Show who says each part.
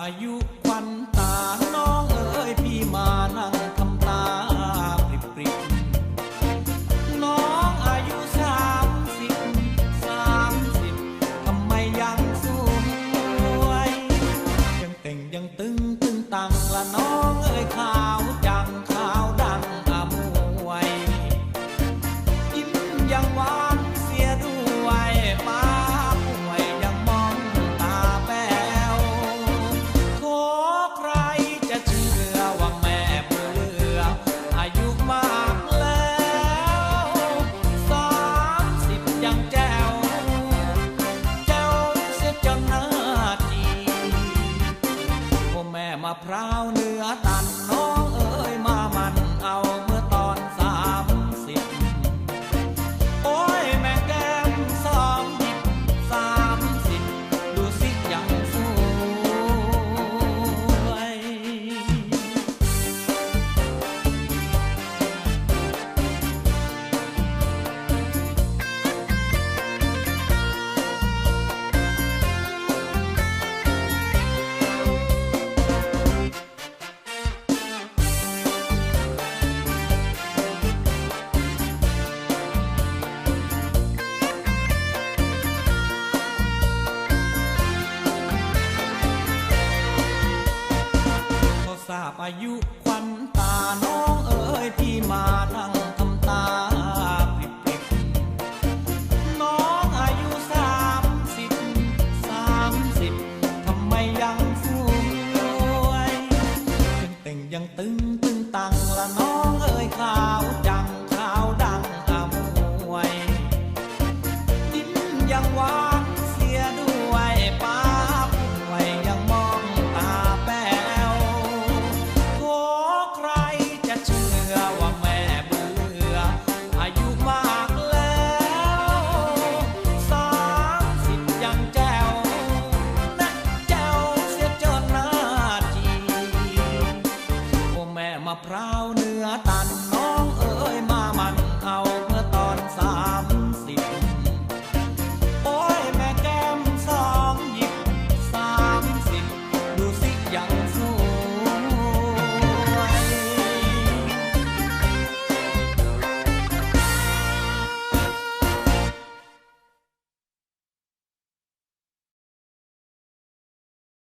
Speaker 1: อายุควันตาน้องเอ๋ยพี่มานั่งทำตาปริบปริบน้องอายุสามสิบสามสิบทำไมยังสวย ยังแต่งยังตึงตึงตังละน้องเอ๋ยขาว ยังแจ้วเจ้าเสียจนหน้าจีพ่อแม่มาพร้าวเนื้อตันน้องายุควันตาน้องเอ๋ยพี่มานั่งทำตาปลิบน้องอายุสามสิบสามสิบทำไมยังสวยยังแต่งยังตึงตึงตังละน้องเอ๋ยขาวจังขาวดังอมวยยิ้มยังหวา มะพร้าวเนื้อตันน้องเอ๋ยมา